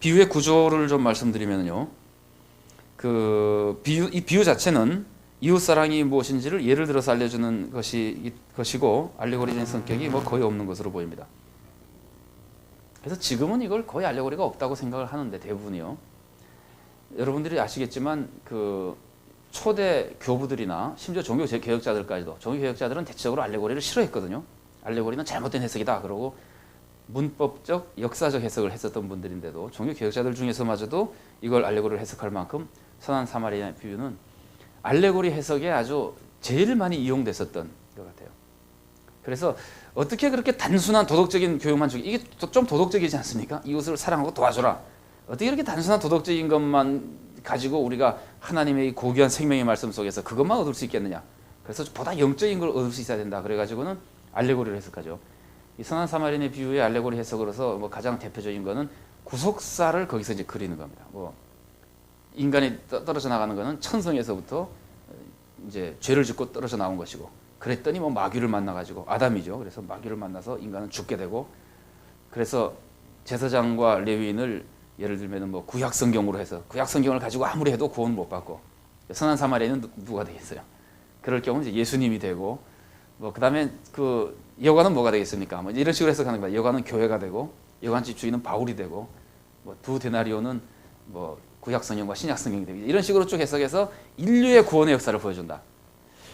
비유의 구조를 좀 말씀드리면요. 그 비유 이 비유 자체는 이웃 사랑이 무엇인지를 예를 들어서 알려주는 것이 것이고 알레고리적인 성격이 뭐 거의 없는 것으로 보입니다. 그래서 지금은 이걸 거의 알레고리가 없다고 생각을 하는데 대부분이요. 여러분들이 아시겠지만 그 초대 교부들이나 심지어 종교 개혁자들까지도 종교 개혁자들은 대체적으로 알레고리를 싫어했거든요. 알레고리는 잘못된 해석이다. 그러고 문법적, 역사적 해석을 했었던 분들인데도 종교 개혁자들 중에서마저도 이걸 알레고리를 해석할 만큼 선한 사마리아의 비유는 알레고리 해석에 아주 제일 많이 이용됐었던 것 같아요. 그래서 어떻게 그렇게 단순한 도덕적인 교육만 주기 이게 좀 도덕적이지 않습니까? 이웃을 사랑하고 도와줘라. 어떻게 이렇게 단순한 도덕적인 것만 가지고 우리가 하나님의 고귀한 생명의 말씀 속에서 그것만 얻을 수 있겠느냐? 그래서 보다 영적인 걸 얻을 수 있어야 된다. 그래가지고는 알레고리를 해석하죠. 이 선한 사마리의 비유의 알레고리 해석으로서 뭐 가장 대표적인 거는 구속사를 거기서 이제 그리는 겁니다. 뭐 인간이 떨어져 나가는 거는 천성에서부터 이제 죄를 짓고 떨어져 나온 것이고 그랬더니 뭐 마귀를 만나 가지고 아담이죠. 그래서 마귀를 만나서 인간은 죽게 되고 그래서 제사장과 레위인을 예를 들면 뭐 구약 성경으로 해서 구약 성경을 가지고 아무리 해도 구원 못 받고 선한 사마리아는 누가 되겠어요? 그럴 경우 이제 예수님이 되고 뭐 그다음에 그 여관은 뭐가 되겠습니까? 뭐 이런 식으로 해석하는 거예요. 여관은 교회가 되고 여관집 주인은 바울이 되고 뭐 두 데나리오는 뭐 구약 성경과 신약 성경이 되고 이런 식으로 쭉 해석해서 인류의 구원의 역사를 보여준다.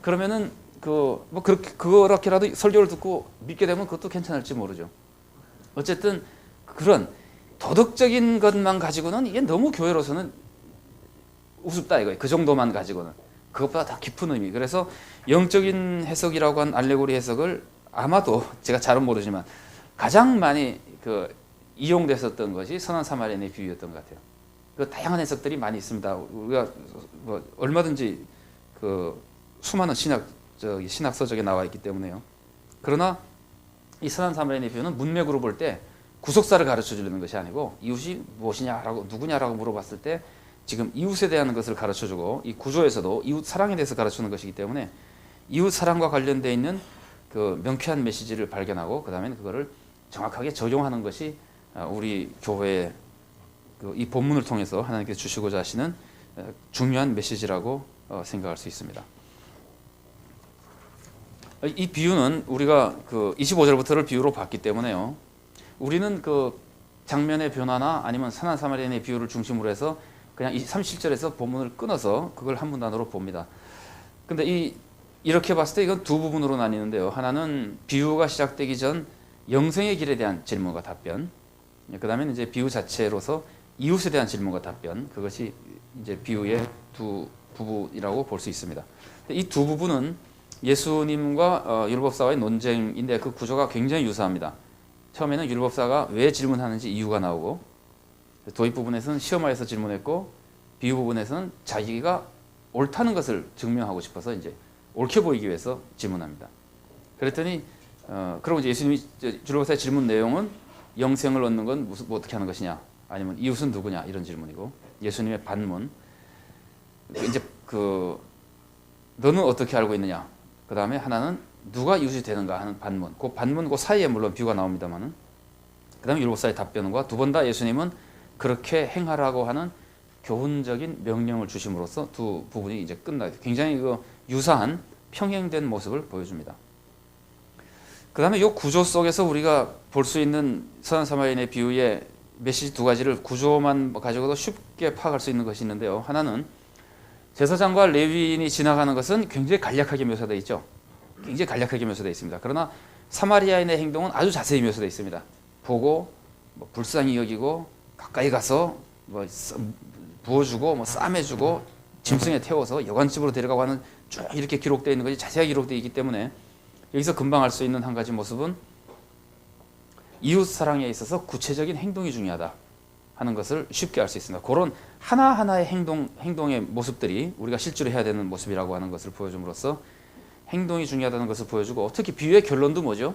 그러면은 그뭐 그렇게 그렇게라도 설교를 듣고 믿게 되면 그것도 괜찮을지 모르죠. 어쨌든 그런 도덕적인 것만 가지고는 이게 너무 교회로서는 우습다 이거예요. 그 정도만 가지고는 그것보다 더 깊은 의미. 그래서 영적인 해석이라고 한 알레고리 해석을 아마도 제가 잘은 모르지만 가장 많이 그 이용됐었던 것이 선한 사마리아의 비유였던 것 같아요. 그 다양한 해석들이 많이 있습니다. 우리가 뭐 얼마든지 그 수많은 신학 저 신학 서적에 나와 있기 때문에요. 그러나 이 선한 사마리아의 비유는 문맥으로 볼 때 구속사를 가르쳐 주려는 것이 아니고 이웃이 무엇이냐라고 누구냐라고 물어봤을 때 지금 이웃에 대한 것을 가르쳐 주고 이 구조에서도 이웃 사랑에 대해서 가르치는 것이기 때문에 이웃 사랑과 관련되어 있는 그 명쾌한 메시지를 발견하고 그다음에 그거를 정확하게 적용하는 것이 아, 우리 교회의 그이 본문을 통해서 하나님께서 주시고자 하시는 중요한 메시지라고 어, 생각할 수 있습니다. 이 비유는 우리가 그 25절부터를 비유로 봤기 때문에요. 우리는 그 장면의 변화나 아니면 선한 사마리아의 비유를 중심으로 해서 그냥 37절에서 본문을 끊어서 그걸 한 문단으로 봅니다. 근데 이 이렇게 봤을 때 이건 두 부분으로 나뉘는데요. 하나는 비유가 시작되기 전 영생의 길에 대한 질문과 답변. 그 다음에 이제 비유 자체로서 이웃에 대한 질문과 답변 그것이 이제 비유의 두 부분이라고 볼 수 있습니다. 이 두 부분은 예수님과 어, 율법사와의 논쟁인데 그 구조가 굉장히 유사합니다. 처음에는 율법사가 왜 질문하는지 이유가 나오고 도입 부분에서는 시험하에서 질문했고 비유 부분에서는 자기가 옳다는 것을 증명하고 싶어서 이제 옳게 보이기 위해서 질문합니다. 그랬더니 어, 그러고 이제 예수님이 율법사의 질문 내용은 영생을 얻는 건 무슨 뭐 어떻게 하는 것이냐 아니면 이웃은 누구냐 이런 질문이고 예수님의 반문 이제 그 너는 어떻게 알고 있느냐 그 다음에 하나는 누가 이웃이 되는가 하는 반문 그 반문 그 사이에 물론 비유가 나옵니다만은 그 다음에 율법사의 답변과 두 번 다 예수님은 그렇게 행하라고 하는 교훈적인 명령을 주심으로써 두 부분이 이제 끝나요. 굉장히 그 유사한 평행된 모습을 보여줍니다. 그 다음에 이 구조 속에서 우리가 볼 수 있는 선한 사마리아의 비유의 메시지 두 가지를 구조만 가지고도 쉽게 파악할 수 있는 것이 있는데요. 하나는 제사장과 레위인이 지나가는 것은 굉장히 간략하게 묘사되어 있죠. 굉장히 간략하게 묘사되어 있습니다. 그러나 사마리아인의 행동은 아주 자세히 묘사되어 있습니다. 보고 뭐 불쌍히 여기고 가까이 가서 뭐 부어주고 뭐 쌈해주고 짐승에 태워서 여관집으로 데려가고 하는 쭉 이렇게 기록되어 있는 것이 자세하게 기록되어 있기 때문에 여기서 금방 알 수 있는 한 가지 모습은 이웃 사랑에 있어서 구체적인 행동이 중요하다 하는 것을 쉽게 알 수 있습니다. 그런 하나하나의 행동, 행동의 모습들이 우리가 실제로 해야 되는 모습이라고 하는 것을 보여줌으로써 행동이 중요하다는 것을 보여주고 특히 비유의 결론도 뭐죠?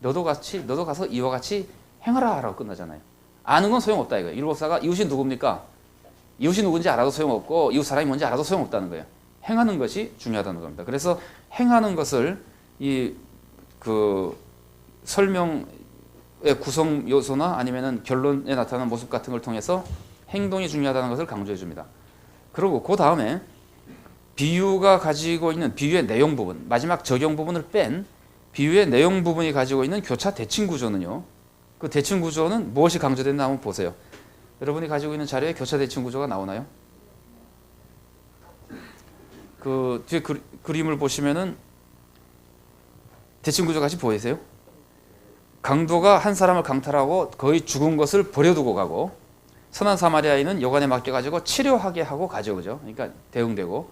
너도 같이 너도 가서 이와 같이 행하라라고 끝나잖아요. 아는 건 소용없다 이거예요. 율법사가 이웃이 누굽니까? 이웃이 누군지 알아도 소용없고 이웃 사람이 뭔지 알아도 소용없다는 거예요. 행하는 것이 중요하다는 겁니다. 그래서 행하는 것을 이 그 설명 구성 요소나 아니면은 결론에 나타나는 모습 같은 걸 통해서 행동이 중요하다는 것을 강조해 줍니다. 그리고 그 다음에 비유가 가지고 있는 비유의 내용 부분, 마지막 적용 부분을 뺀 비유의 내용 부분이 가지고 있는 교차 대칭 구조는요. 그 대칭 구조는 무엇이 강조됐나 한번 보세요. 여러분이 가지고 있는 자료에 교차 대칭 구조가 나오나요? 그 뒤에 그, 그림을 보시면은 대칭 구조 같이 보이세요? 강도가 한 사람을 강탈하고 거의 죽은 것을 버려두고 가고 선한 사마리아인은 여관에 맡겨가지고 치료하게 하고 가져오죠. 그러니까 대응되고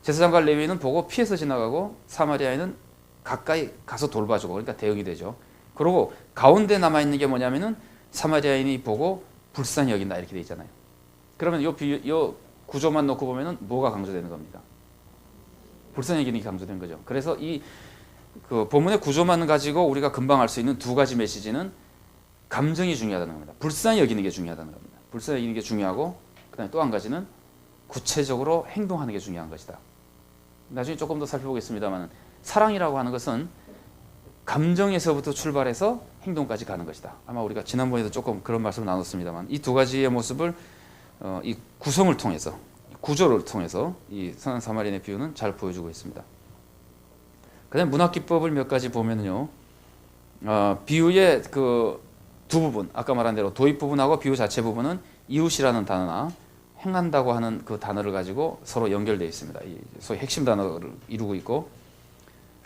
제사장과 레위는 보고 피해서 지나가고 사마리아인은 가까이 가서 돌봐주고 그러니까 대응이 되죠. 그리고 가운데 남아 있는 게 뭐냐면은 사마리아인이 보고 불쌍히 여긴다 이렇게 돼 있잖아요. 그러면 요, 비, 요 구조만 놓고 보면은 뭐가 강조되는 겁니까? 여기는 게 강조된 거죠. 그래서 이 그 본문의 구조만 가지고 우리가 금방 알 수 있는 두 가지 메시지는 감정이 중요하다는 겁니다. 불쌍히 여기는 게 중요하다는 겁니다. 불쌍히 게 중요하고 그다음에 또 한 가지는 구체적으로 행동하는 게 중요한 것이다. 나중에 조금 더 살펴보겠습니다만 사랑이라고 하는 것은 감정에서부터 출발해서 행동까지 가는 것이다. 아마 우리가 지난번에도 조금 그런 말씀을 나눴습니다만 이 두 가지의 모습을 어, 이 구성을 통해서 구조를 통해서 이 선한 사마리인의 비유는 잘 보여주고 있습니다. 그다음 문학 기법을 몇 가지 보면요, 어, 비유의 그 두 부분 아까 말한 대로 도입 부분하고 비유 자체 부분은 이웃이라는 단어나 행한다고 하는 그 단어를 가지고 서로 연결되어 있습니다. 이 소위 핵심 단어를 이루고 있고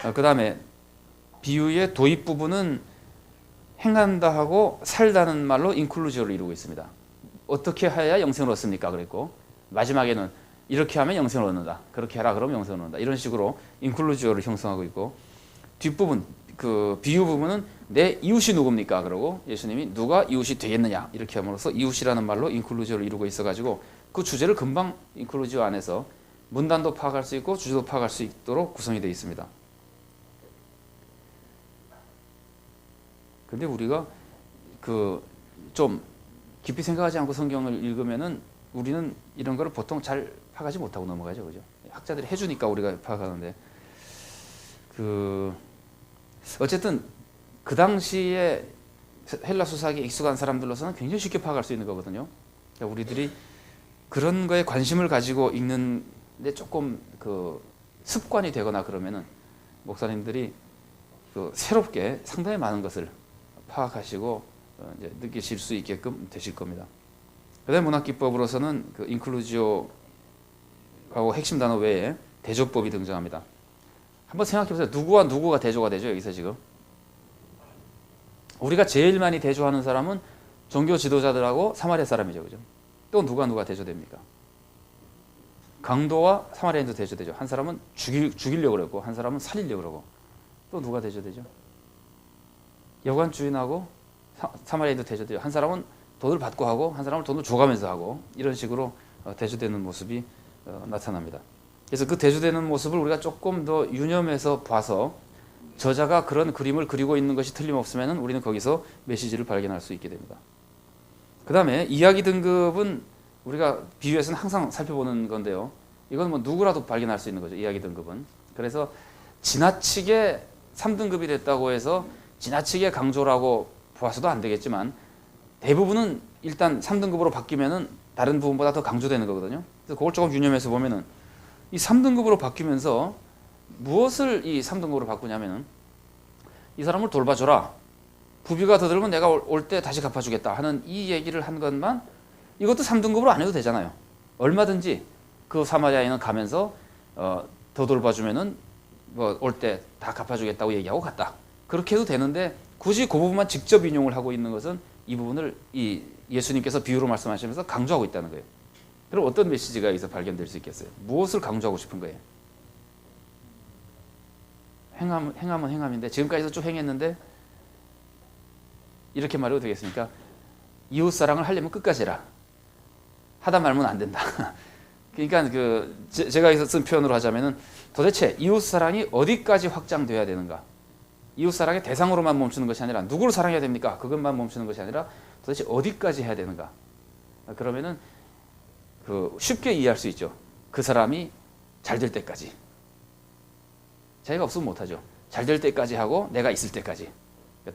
어, 그 다음에 비유의 도입 부분은 행한다 하고 살다는 말로 인클루지어를 이루고 있습니다. 어떻게 해야 영생을 얻습니까? 그랬고 마지막에는 이렇게 하면 영생을 얻는다. 그렇게 해라 그러면 영생을 얻는다. 이런 식으로 인클루지어를 형성하고 있고 뒷부분 그 비유 부분은 내 이웃이 누굽니까? 그러고 예수님이 누가 이웃이 되겠느냐 이렇게 함으로써 이웃이라는 말로 인클루지어를 이루고 있어가지고 그 주제를 금방 인클루지어 안에서 문단도 파악할 수 있고 주제도 파악할 수 있도록 구성이 되어 있습니다. 근데 우리가 그 좀 깊이 생각하지 않고 성경을 읽으면은 우리는 이런 거를 보통 잘 파악하지 못하고 넘어가죠, 그죠? 학자들이 해주니까 우리가 파악하는데 그 어쨌든 그 당시에 헬라 수사기에 익숙한 사람들로서는 굉장히 쉽게 파악할 수 있는 거거든요. 그러니까 우리들이 그런 거에 관심을 가지고 읽는데 조금 그 습관이 되거나 그러면은 목사님들이 그 새롭게 상당히 많은 것을 파악하시고 어, 이제 느끼실 수 있게끔 되실 겁니다. 그다음 문학 기법으로서는 그 인클루지오하고 핵심 단어 외에 대조법이 등장합니다. 한번 생각해 보세요. 누구와 누구가 대조가 되죠? 여기서 지금 우리가 제일 많이 대조하는 사람은 종교 지도자들하고 사마리아 사람이죠, 그죠? 또 누가 누가 대조됩니까? 강도와 사마리아인도 대조되죠. 한 사람은 죽일, 죽이려고 그러고 한 사람은 살리려고 그러고 또 누가 대조되죠? 여관 주인하고 사, 마리아인도 대조되죠. 한 사람은 돈을 받고 하고 한 사람은 돈을 줘가면서 하고 이런 식으로 어, 대조되는 모습이 어, 나타납니다. 그래서 그 대조되는 모습을 우리가 조금 더 유념해서 봐서 저자가 그런 그림을 그리고 있는 것이 틀림없으면 우리는 거기서 메시지를 발견할 수 있게 됩니다. 그 다음에 이야기 등급은 우리가 비유에서는 항상 살펴보는 건데요. 이건 뭐 누구라도 발견할 수 있는 거죠. 이야기 등급은. 그래서 지나치게 3등급이 됐다고 해서 지나치게 강조라고 보아서도 안 되겠지만 대부분은 일단 3등급으로 바뀌면은 다른 부분보다 더 강조되는 거거든요. 그래서 그걸 조금 유념해서 보면은 이 3등급으로 바뀌면서 무엇을 이 3등급으로 바꾸냐면은 이 사람을 돌봐줘라. 부비가 더 들면 내가 올 때 다시 갚아주겠다 하는 이 얘기를 한 것만 이것도 3등급으로 안 해도 되잖아요. 얼마든지 그 사마리아인은 가면서 어, 더 돌봐주면은 뭐 올 때 다 갚아주겠다고 얘기하고 갔다. 그렇게 해도 되는데 굳이 그 부분만 직접 인용을 하고 있는 것은 이 부분을 이 예수님께서 비유로 말씀하시면서 강조하고 있다는 거예요. 그럼 어떤 메시지가 여기서 발견될 수 있겠어요? 무엇을 강조하고 싶은 거예요? 행함, 행함은 행함인데 지금까지도 쭉 행했는데 이렇게 말해도 되겠습니까? 이웃 사랑을 하려면 끝까지 해라. 하다 말면 안 된다. 그러니까 그 제 가 여기서 쓴 표현으로 하자면은 도대체 이웃 사랑이 어디까지 확장돼야 되는가? 이웃 사랑의 대상으로만 멈추는 것이 아니라 누구를 사랑해야 됩니까? 그것만 멈추는 것이 아니라 도대체 어디까지 해야 되는가? 그러면은 그 쉽게 이해할 수 있죠. 그 사람이 잘 될 때까지. 자기가 없으면 못하죠. 잘 될 때까지 하고 내가 있을 때까지.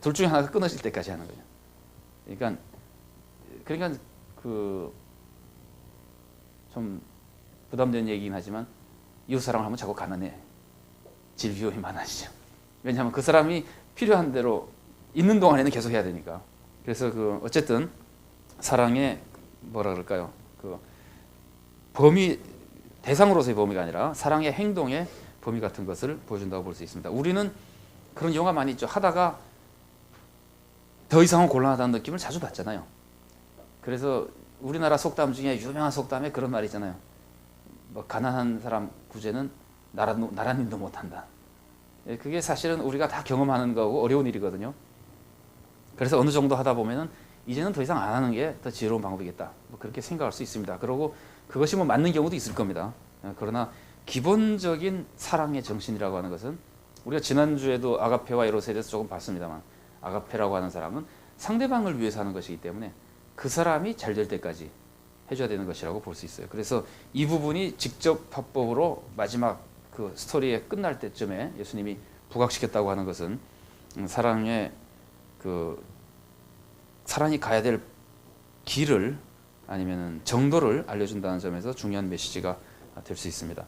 둘 중에 하나가 끊어질 때까지 하는 거죠. 그러니까 그러니까 그 좀 부담되는 얘기긴 하지만 이웃 사랑을 하면 자꾸 가난해 질 위험이 많아지죠. 왜냐하면 그 사람이 필요한 대로 있는 동안에는 계속 해야 되니까. 그래서 그 어쨌든 사랑의 뭐라 그럴까요? 그 범위 대상으로서의 범위가 아니라 사랑의 행동의 범위 같은 것을 보여준다고 볼 수 있습니다. 우리는 그런 영화 많이 있죠. 하다가 더 이상은 곤란하다는 느낌을 자주 받잖아요. 그래서 우리나라 속담 중에 유명한 속담에 그런 말이 있잖아요. 뭐 가난한 사람 구제는 나라 나라님도 못한다. 예, 그게 사실은 우리가 다 경험하는 거고 어려운 일이거든요. 그래서 어느 정도 하다 보면은 이제는 더 이상 안 하는 게 더 지혜로운 방법이겠다. 뭐 그렇게 생각할 수 있습니다. 그리고 그것이 뭐 맞는 경우도 있을 겁니다. 예, 그러나 기본적인 사랑의 정신이라고 하는 것은 우리가 지난주에도 아가페와 에로스에 대해서 조금 봤습니다만 아가페라고 하는 사람은 상대방을 위해서 하는 것이기 때문에 그 사람이 잘 될 때까지 해줘야 되는 것이라고 볼 수 있어요. 그래서 이 부분이 직접 화법으로 마지막 그 스토리의 끝날 때쯤에 예수님이 부각시켰다고 하는 것은 음, 사랑의 그 사랑이 가야 될 길을 아니면 정도를 알려준다는 점에서 중요한 메시지가 될 수 있습니다.